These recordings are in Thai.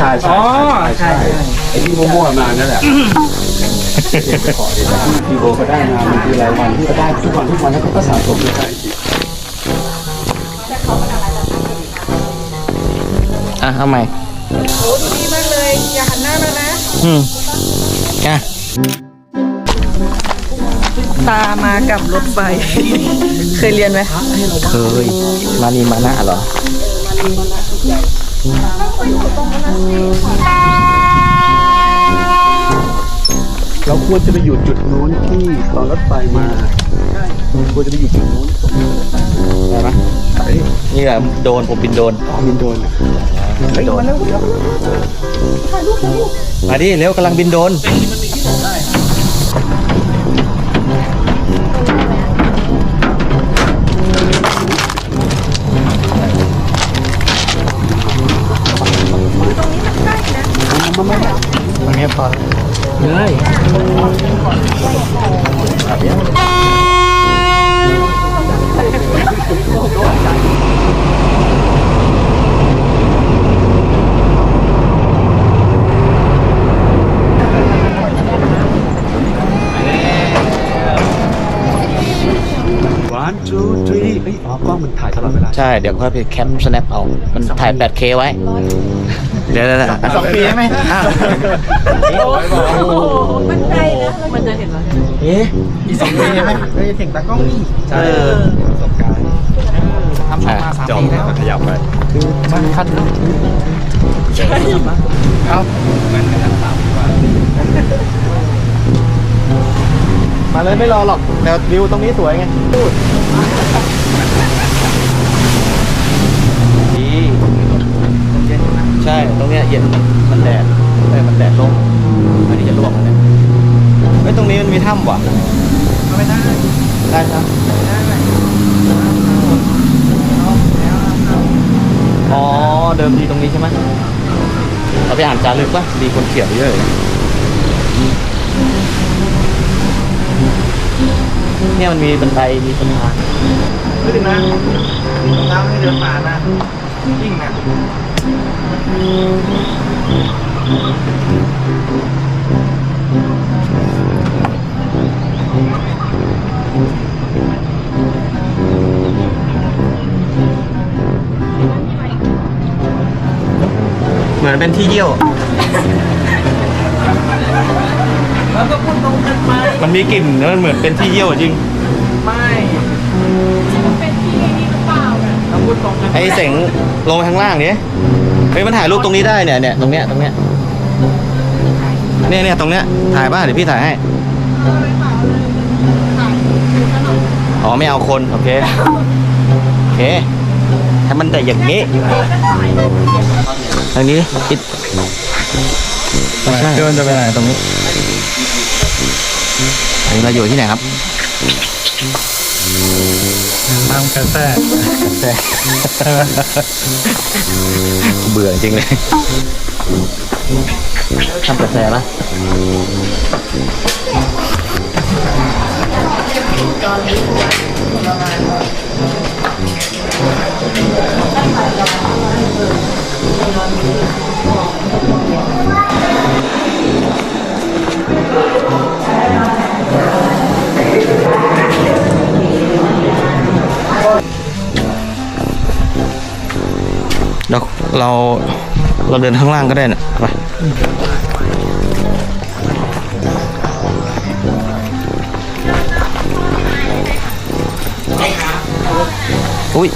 ใช่ใช่ใช่อ๋อใช่ใช่ไอ้ที่มั่วๆมานั่นแหละเก็บไปขอดีกว่าที่โบก็ได้มามันคือรายวันที่ก็ได้ทุกวันทุกวันแล้วก็สะสมเลยอะเอาใหม่โอ้ดูดีมากเลย อย่าหันหน้ามานะ อืมอะตามากับรถไฟ เคยเรียนไหมเคย มานีมานะเหรอ เราควรจะไปอยู่จุดนู้นที่ตอนรถไฟมาควรจะไปอยู่จุดนู้นได้ไหมเฮ้ยนี่แหละโดนผมบินโดนอ๋อมินโดนอะบินโดนมาดิเร็วกำลังบินโดน นี้พอได้วันจูทรีเอ้ยอ๋อกล้องมันถ่ายตลอดเวลาใช่ เดี๋ยวค่อยไปแคปสแนปเอา มันถ่าย 8K ไว้ เดี๋ยวๆๆสองปีใช่ไหมอ้าวมันไกลนะมันจะเห็นไหมเอ๊ะอีกสองปีใช่ไหมเฮ้ยถึงตากล้องนี่เออประสบการณ์ทำสองมาสามจอปีแล้วขยับไปคือมันคันเนอะเอามาเลยไม่รอหรอกแต่วิวตรงนี้สวยไงพูด ดีใช่ ต รงเนี้ยเย็นมันมันแดดเอ้ยมันแดดลงอันนี้จะลวกนเนี้ยเฮ้ยตรงนี้มันมีถ้ำว่ะไม่ได้ได้ครับอ๋อเดิมทีตรงนี้ใช่ไหมเราไปอ่านจารึกป่ะมีคนเขียนเยอะเลยเนี่ยมันมีบันไดมีสะพานไม่ถึงนะน้ำให้เดินป่านะยิ่งนะ เหมือนเป็นที่เยี่ยว แล้วก็พูดตรงกันไปมันมีกลิ่นแล้วมันเหมือนเป็นที่เยี่ยวจริง ไม่เป็นที่นี่หรือเปล่าเราพูดตรงกันไอ้เสงลงไปข้างล่างเนี้ย เฮ้ยมันถ่ายรูปตรงนี้ได้เนี่ยเนี่ยตรงเนี้ยตรงเนี้ยเนี่ยเนี่ยตรงเนี้ยถ่ายป่ะเดี๋ยวพี่ถ่ายให้อ๋อไม่เอาคนโอเคโอเคให้มันแต่อย่างนี้ทางนี้อิดไม่ใช่เดินจะไปไหนตรงนี้อันนี้เราอยู่ที่ไหนครับ น้ำกระแทกแซ่เบื่อจริงเลยทำกระแทกะตนะม เราเราเดินข้างล่างก็ได้นะไปอุ้ย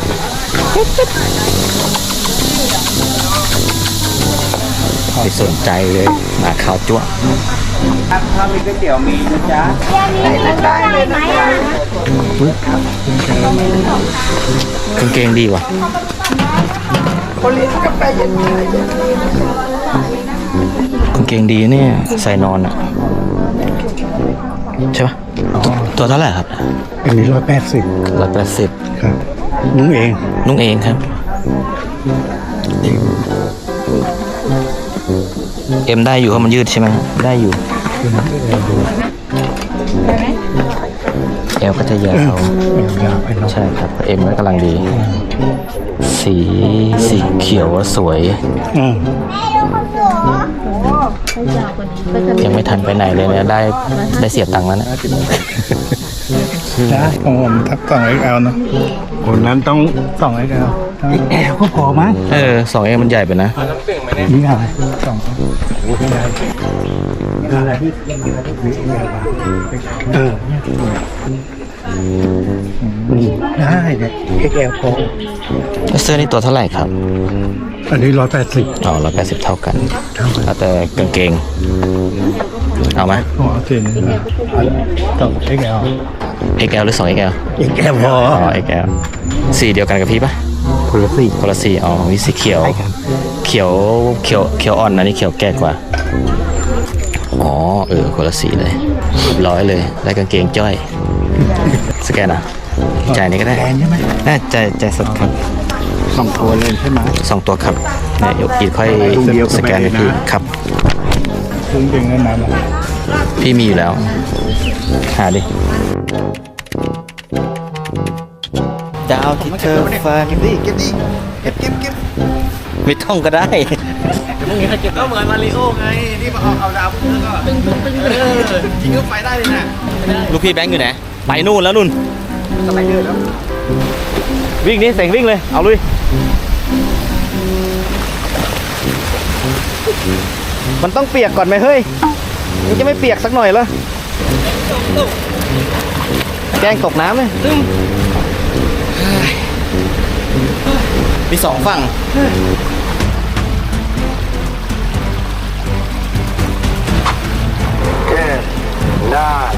ไม่สนใจเลยมาข่าวจ้วถ้ามีก๋วยเตี๋ยวมีนะจ๊ะได้เลยนะจ๊ะอุ๊ยกางเกงดีว่ะ คนเลี้ยงกาแฟเย็นๆกางเกงดีเนี่ยใส่นอนอะใช่ปะตัวตัวเท่าไหร่ครับอันนี้ร้อยแปดสิบร้อยแปดสิบครับนุ่งเอง นุ่งเองครับเอ็มได้อยู่เพราะมันยืดใช่ไหมได้อยู่เอลก็จะยาวยาวไปเนาะใช่ครับเอ็มก็กำลังดี สีสีเขียวสวย อืมยังไม่ทันไปไหนเลยเนี่ยได้ได้เสียตังค์แล้วเนะได้ของผมทักสองเอ็กแอลเนาะคนนั้นต้องสองเอ็กแอลเอ็กแอลก็พอมั้งเออสองเอ็มมันใหญ่ไปนะ นี่ไงสองอะไรที่เออนี่ ได้เนี่ยเอ็กแอลพอเสื้อนี่ตัวเท่าไหร่ครับ อันนี้ร้อยแปดสิบอ๋อร้อยแปดสิบเท่ากันแล้วแต่กางเกง เอาไหมหัวเส้นสองเอ็กแอล XL หรือ 2XL เอ็กแอลพออ๋อ XL สีเดียวกันกับพี่ปะคนละสี่คนละสีอ๋อมีสีเขียวใช่ครับเขียว เขียว เขียวอ่อนอันนี้เขียวแก่กว่า อ๋อ เออคนละสีเลยเรียบร้อยเลย ได้กางเกงจ้อย สแกนอะจ่ายนี้ก็ได้แกนใช่ไหมน่าจ่ายจ่ายสดครับสองตัวเลยใช่ไหมสองตัวครับเนี่ยเดี๋ยวอีกค่อยตรงเดียวกับสแกนให้ไปเลยนะพี่ครับซึ่งเป็นเงินนั้นนะพี่มีอยู่แล้ว หาดิดาวที่เธอฝันเก็บดิเก็บดิเก็บเก็บเก็บไม่ท่องก็ได้ก็เหมือนมาริโอไงที่มาเอาเอาดาวพุ่งแล้วก็ตึงตึงตึงเออจริงก็ไปได้เลยนะลูกพี่แบงค์อยู่ไหน ไปนู่นแล้วนู่นสไลเดอร์แล้ววิ่งนี่เสียงวิ่งเลย เอาลุยมันต้องเปียกก่อนไหมเฮ้ยมันจะไม่เปียกสักหน่อยเหรอแกล้งตกน้ำเลยมีสองฝั่ง Ten, nine,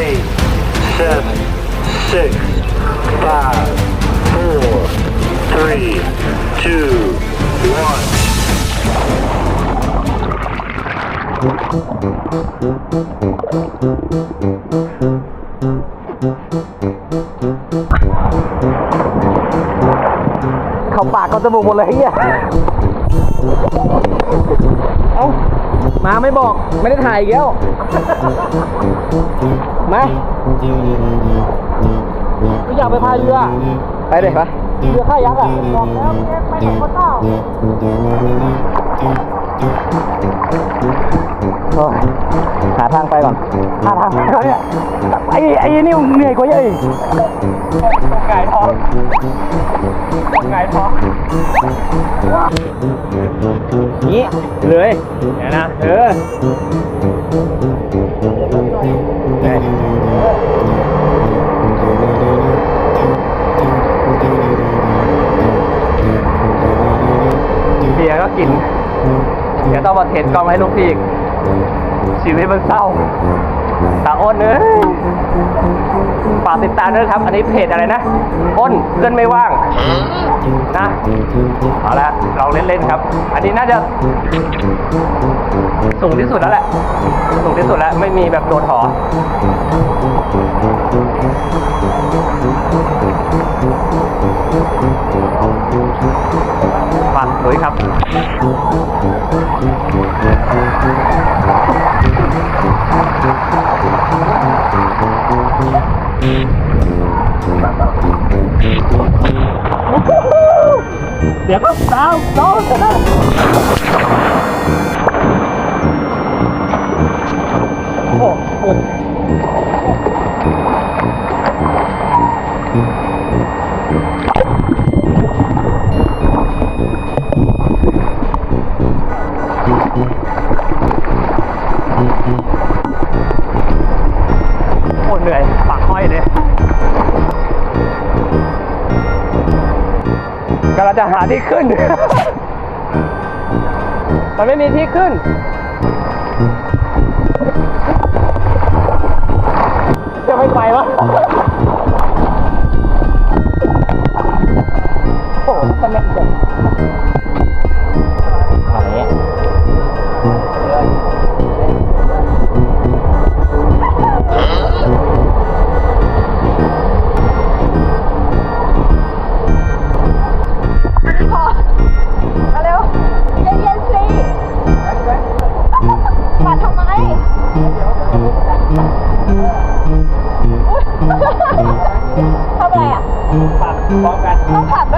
eight, seven, six, five, four, three, two, one. เข้าปากเขาจมูกหมดเลยเฮียเอ้ามาไม่บอก ไม่ได้ถ่ายอีกแล้ว มาไม่อยากไปพายเรือ ไปเลยปะเรือข้ายักษ์อะบอกแล้วไปกับคนเต้า หาทางไปก่อนหาทางไปก่อนเนี่ยไอ้ไอ้นี่เหนื่อยกว่าเยอะอีกไก่ท้องไก่ท้องนี้เลยเนี่ยนะเออเบียร์ก็กิน เดี๋ยวต้องมาเทนกล้องให้ลูกพี่อีกชีวิตมันเศร้า ตาอ้นเอ้ยฝากติดตามด้วยครับ อันนี้เพจอะไรนะ อ้นเพื่อนไม่ว่างนะเอาละลองเล่นๆครับ อันนี้น่าจะสูงที่สุดแล้วแหละ สูงที่สุดแล้วไม่มีแบบโดนหอฝากด้วยครับเดี๋ยวก็สาวดาวโอ้โหาที่ขึ้น มันไม่มีที่ขึ้น พร้อมกันต้องผัดด้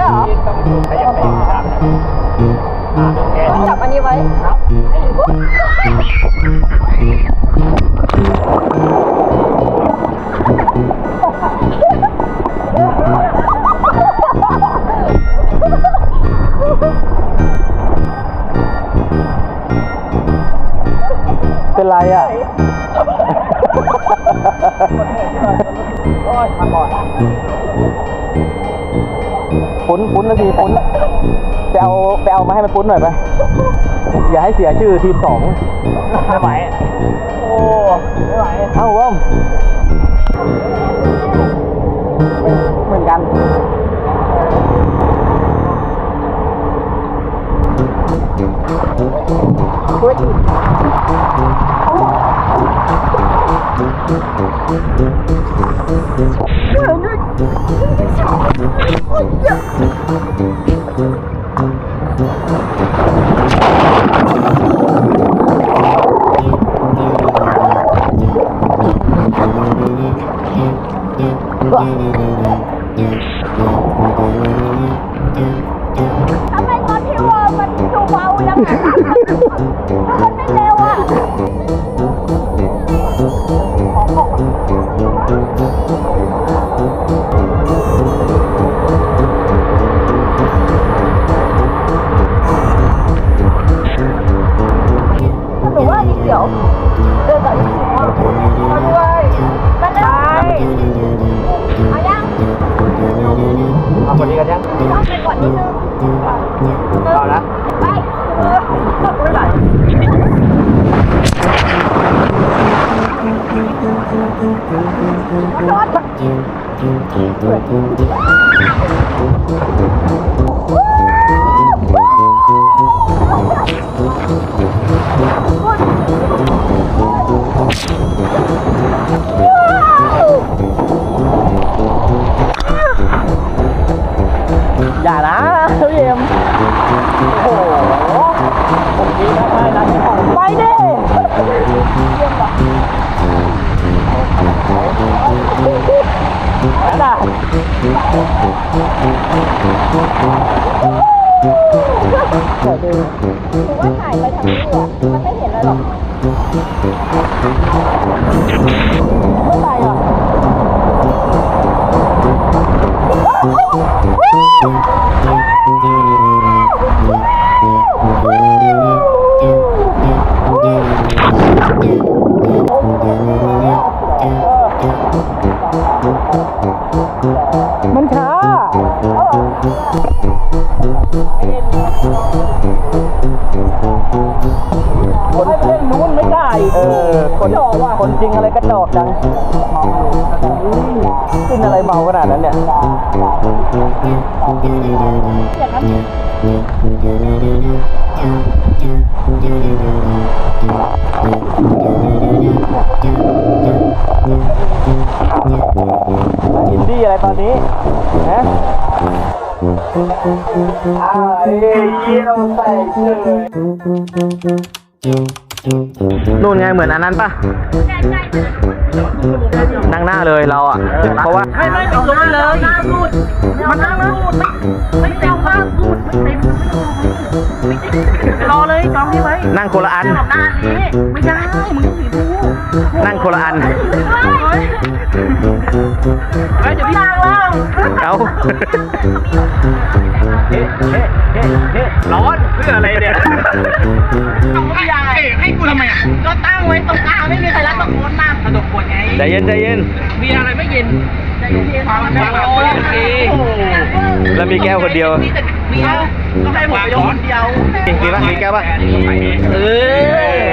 วย เอามาให้มันปุ้นหน่อยไปอย่าให้เสียชื่อทีมสองไม่ไหวโอ้ไม่ไหวเอ้าว่อมเหมือนกันท รถอย่านะพี่เอ็มโอ้โห ผมดีนะไมันน่ะหรือว่าถ่ายไปทางนี้อะมันไม่เห็นเลยหรอกไม่ไปอะมันช้าคนเล่นนู้นไม่ได้ เออ คนจอกว่ะคนจริงอะไรกระจอกจังขึ้นอะไรเมาขนาดนั้นเนี่ยอิน อินดี้อะไรตอนนี้ฮะไอ้เยี่ยวใส่เลย นู่นไงเหมือนอันนั้นปะนั่งหน้าเลยเราอะ เพราะว่าไม่ไม่ตรงนั้นเลยหน้าพูดมันหน้าพูดไม่ไม่เต็มข้างพูดไม่เต็มรอเลยจองที่ไว้นั่งคนละอันหน้านี้ไม่ได้มึงสีพูนั่งคนละอันเฮ้ยเดี๋ยวพี่นางล่างเอาเฮ้เฮ้เฮ้เฮ้ร้อนเพื่ออะไรเนี่ยไม่อยากให้กูทำไมอะก็ตั้งไว้ตรงกลางไม่มีใครรับตะโกนมากกระดกขวดไงใจเย็นใจเย็นมีอะไรไม่เย็นใจเย็นฟังฟังโอ้ยแล้วมีแก้วคนเดียวมีแต่มีก็ให้ผมยกคนเดียวมีป่ะมีแก้วป่ะเออ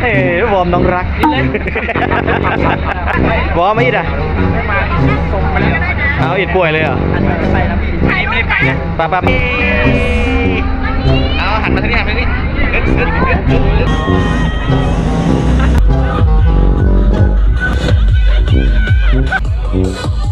เฮ้ยวอร์มน้องรักวอร์มไม่อิดอะเอาอิดป่วยเลยเหรอไปแล้วพี่ไม่ไม่ไปนะไปั๊บปั๊บเอาหันมาทางนี้หันมาทางนี้ Yeah.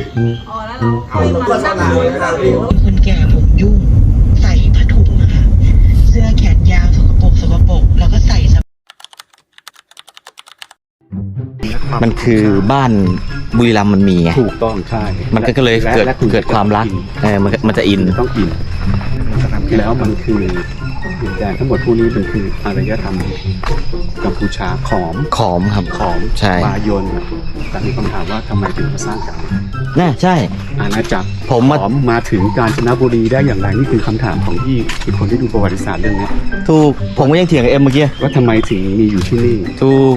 อนอ๋อแล้วเราเอาเอามาโฆษตั้งณาไว้ไว้ทางเพลงว่าคนแก่ผมยุ่ง ใส่ผ้าถุงอะค่ะ เสื้อแขนยาวสกปรกสกปรกแล้วก็ใส่สมันคือบ้านบุรีรัมย์มันมีไงถูกต้องใช่มันก็เลยเกิดและและณเกิดความรักจะเออมันมันจะอินต้องอินแล้วมันคือดินแดนทั้งหมดพวกนี้เป็นคืออารยธรรมกัมพูชาขอมขอมครับขอมใช่บายนแต่มีคำถามว่าทำไมถึงมาสร้างกัน น่าใช่ อาณาจักรผมมาขอมมาถึงกาญจนบุรีได้อย่างไรนี่คือคำถามของพี่คือคนที่ดูประวัติศาสตร์เรื่องเนี้ยถูกผมก็ยังเถียงกับเอ็มเมื่อกี้ว่าทำไมถึงมีอยู่ที่นี่ ถูก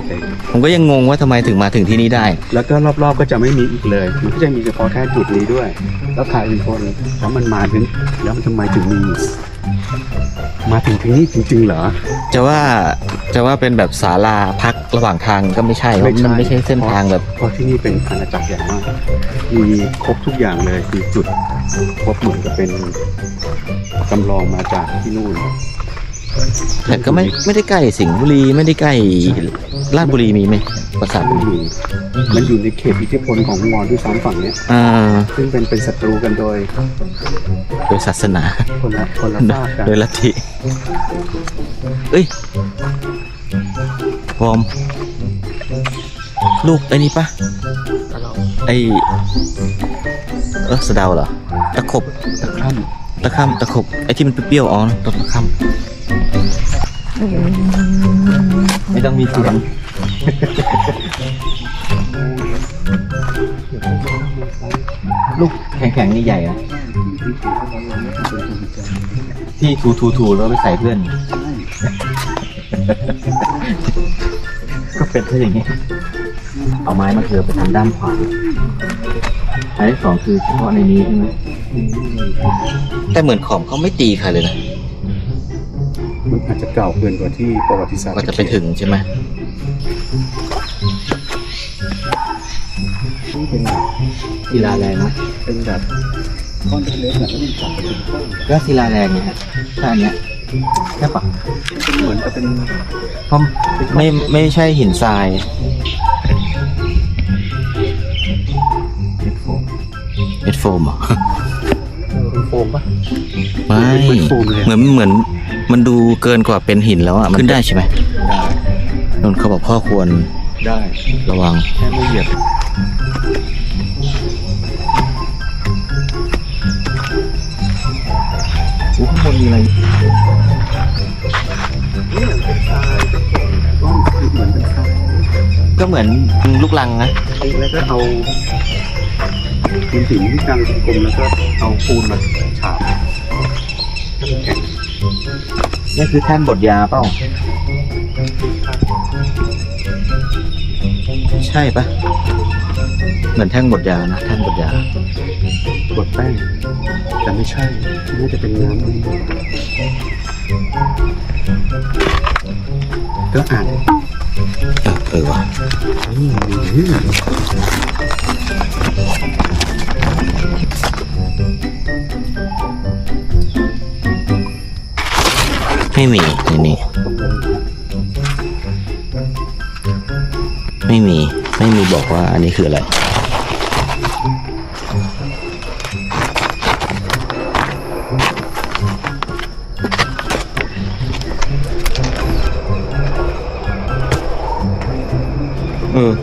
ผมก็ยังงงว่าทำไมถึงมาถึงที่นี่ได้ แล้วก็รอบๆก็จะไม่มีอีกเลย มันก็จะมีเฉพาะแค่จุดนี้ด้วย แล้วใครเป็นคนแล้วมันมาถึงแล้วมันทำไมถึงมี มาถึงที่นี่จริงๆเหรอ จะว่าจะว่าเป็นแบบศาลาพักระหว่างทางก็ไม่ใช่เพราะมันไม่ใช่เส้นทางแบบ เพราะที่นี่เป็นอาณาจักรใหญ่มาก มีครบทุกอย่างเลยคือจุดครบเหมือนกับเป็นจำลองมาจากที่นู่น แต่ก็ไม่ไม่ได้ใกล้สิงห์บุรีไม่ได้ใกล้ราชบุรีมีไหมปราสาทไม่มีมันอยู่ในเขตอิทธิพลของมอญด้วยซ้ำฝั่งเนี้ยอ่าซึ่งเป็นเป็นศัตรูกันโดย โดยศาสนาคนละคนละภาคกันโดยลัทธิเอ้ยวอม ลูกไอ้นี่ปะไอ้เออสะเดาเหรอตะขบตะคร่ตะข้ามตะขบไอ้ที่มันเปรี้ยวๆอ๋อตะข้าม ไม่ต้องมีเสียงลูกแข็งๆนี่ใหญ่อะที่ถูๆๆแล้วไปใส่เพื่อน ก็เป็นแค่อย่างนี้ เอาไม้มาเถือไปทางด้านขวาอันที่สองคือเฉพาะในนี้ใช่ไหมแต่เหมือนขอมเขาไม่ตีใครเลยนะ มันอาจจะเก่าเกินกว่าที่ประวัติศาสตร์ก็จะไปถึงใช่ไหมที่เป็นแบบศิลาแรงไหมเป็นแบบก้อนเล็กๆแบบแล้วมันกลับไปถึงก้อนก็ศิลาแรงไงฮะถ้าอันเนี้ยใช่ปะเหมือนกับเป็นเพราะไม่ไม่ใช่หินทรายเฮดโฟมเหรอโฟมปะไม่เป็นโฟมเลยเหมือนเหมือน มันดูเกินกว่าเป็นหินแล้วอะมันขึ้นได้ใช่ไหมได้นนเขาบอกพ่อควรได้ระวัง แค่ไม่เหยียบอู้ข้างบนมีอะไรนี่เหมือนเป็นทรายเป็นโฟมก้อนคือเหมือนเป็นทรายก็เหมือนลูกลังนะแล้วก็เอาดินหินที่กลางกลมๆแล้วก็เอาปูนมาฉาบให้มันแข็ง นี่คือแท่นบดยาเปล่า ใช่ปะเหมือนแท่งบดยานะ แท่นบดยา บดแป้ง แต่ไม่ใช่น่าจะเป็นน้ำนี่ก็อ่านเออเออว่ะอื ไม่มีในนี้ไม่มีไม่มีบอกว่าอันนี้คืออะไร เออ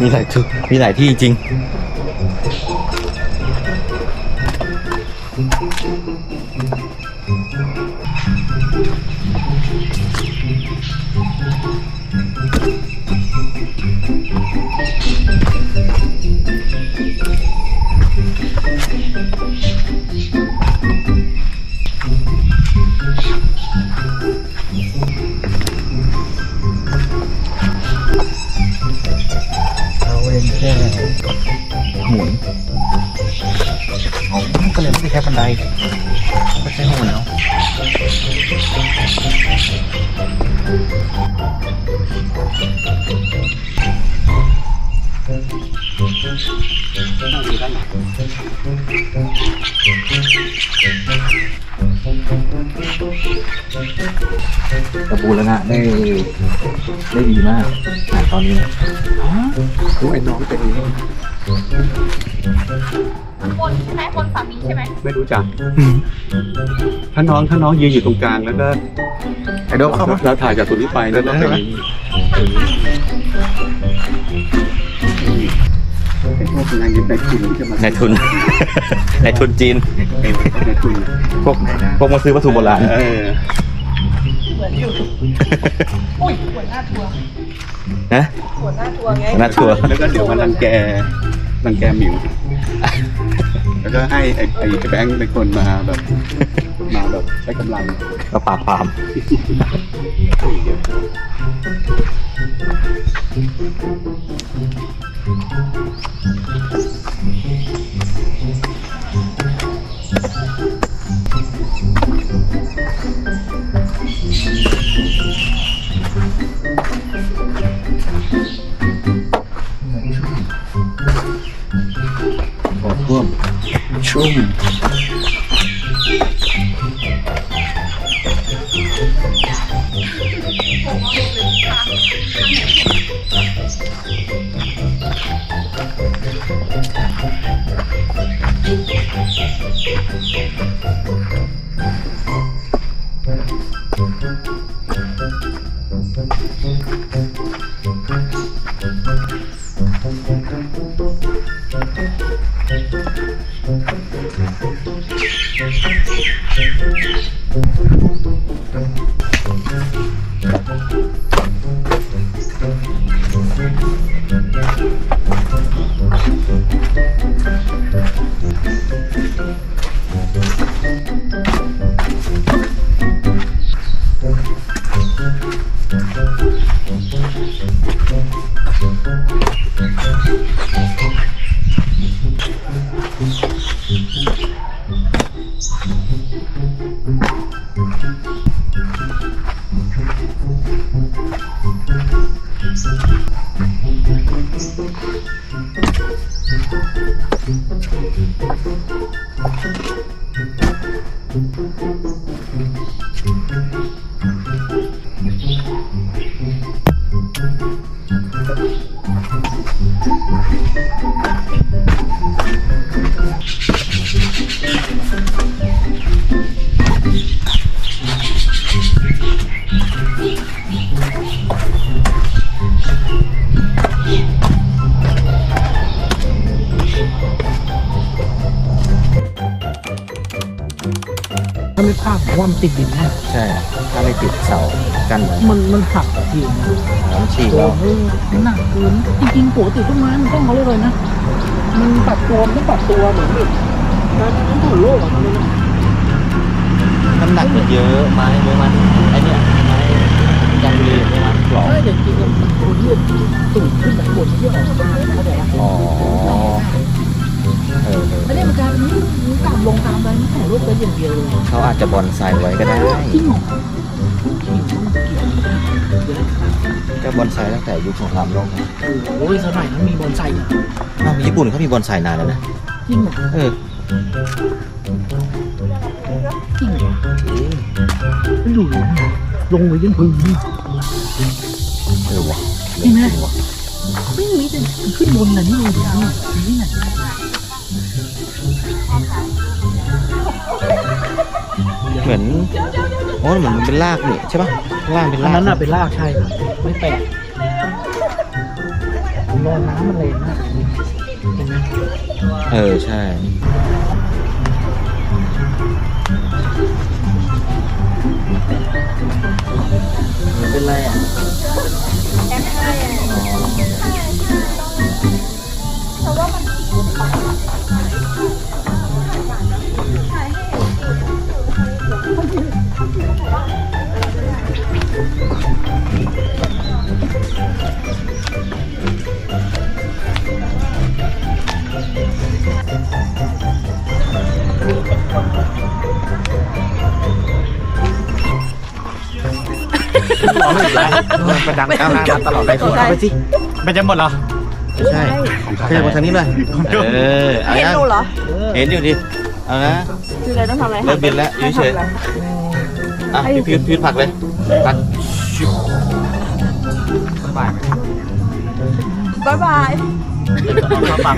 มีหลายที่มีหลายที่จริง แค่บันไดไม่ใช่หมุนแล้วกระบูรณะได้ได้ดีมากอะตอนนี้นะรู้ไอ้น้องเป็นอย่าง นี้คนใช่ไหมคนสามีใช่ไหมไม่รู้จักถ้าน้องถ้าน้องยืนอยู่ตรงกลางแล้วก็ไอ้โดมเข้ามาเราถ่ายจากตรงนี้ไปแล้วก็เป็นอย่างนี้ไอ้พวกนายยินไปกินจะมานายทุนนายทุนจีนเออในทุนพวกพวกมาซื้อวัตถุโบราณเอออุ้ยหัวหน้าทัวร์นะหัวหน้าทัวร์ไงน่าชัวร์แล้วก็เดี๋ยวมารังแกรังแกหมิว แล้วก็ให้ไอ้ไอ้แบงค์เป็นคนมาแบบ มาแบบใช้กำลังก็ปราบปราม ชุ่าไม่พลาดผมว่ามันติดดินแน่ใช่ ถ้าไม่ติดเสากั้นไว้มันมันหักอะพี่น้ำฉีกโอ้แล้วโหหนักเกินจริงๆปกติต้นไม้มันต้องเขาเรียกอะไรนะ มันปรับตัวมันต้องปรับตัวเหมือนแบบการน้ำถ่วงโลกอะมันเลยนะน้ำหนักมันเยอะไม้เยอะมันไอเนี้ยไม้ยางบุรีใช่ไหมกรอบใช่แต่จริงๆอะคนที่สูงขึ้นจากบนที่ออกมาเข้าใจปะอ๋อ เออเอออันนี้มันการนี้มันต่ำลงตามไปมันถ่ายรูปได้อย่างเดียวเลยเขาอาจจะบอนไซไว้ก็ได้ จริงเหรอก็บอนไซตั้งแต่ยุคสงครามโลกนะโอ้ยสมัยนั้นมีบอนไซอะอ้าวญี่ปุ่นเขามีบอนไซนานแล้วนะ จริงเหรอเออจริงเหรอมันอยู่ลงไปยันพื้นเออว่ะจริงไหม ไม่มีแต่ขึ้นบนน่ะนี่เลยนี่นี่น่ะเหมือนโอ้เหมือนมันเป็นรากนี่ใช่ปะล่างเป็นอัรานกนั้นน่ะเป็นรากใช่ครับไม่แปลกรอน้ำมันแรงมากเห็นไหมเออใช่ เป็นไรอะ มันดังก้าวหน้าตลอดไปเอาไปสิ มันจะหมดเหรอ ไม่ใช่ขยับมาทางนี้หน่อยเออเอาเห็นยังหนูเหรอ เห็นอยู่ดิเอานะคืออะไรต้องทำอะไรเริ่มบินแล้วอยู่เฉยอะพี่พีทพีทผลักเลยผลักชิบบ๊ายบายเอาเข้าปาก